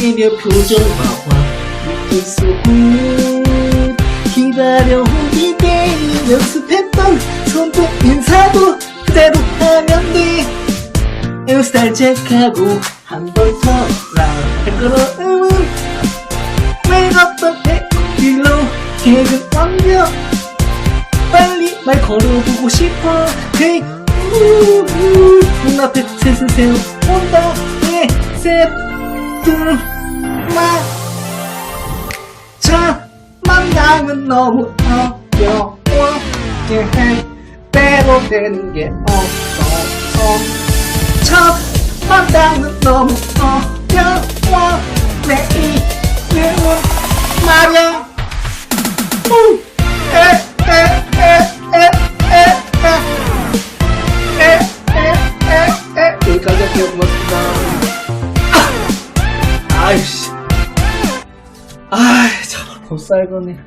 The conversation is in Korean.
내며 표정 봐봐 이소훈 기다려 기대 연습했던 손도 인사도 그대로 하면 돼. 헤어스타일 체크하고 한 번 더 라할 거로음은 외롭던 해길로 계획은 완벽 빨리 말 걸어보고 싶어. 헤이 우우 눈앞에 세워 온다 예셋둘마 첫 만남은 너무 어려워. 예 때로 되는 게 없어 첫 만남은 너무 아! 아이씨. 아이, 참, 못 살 거네.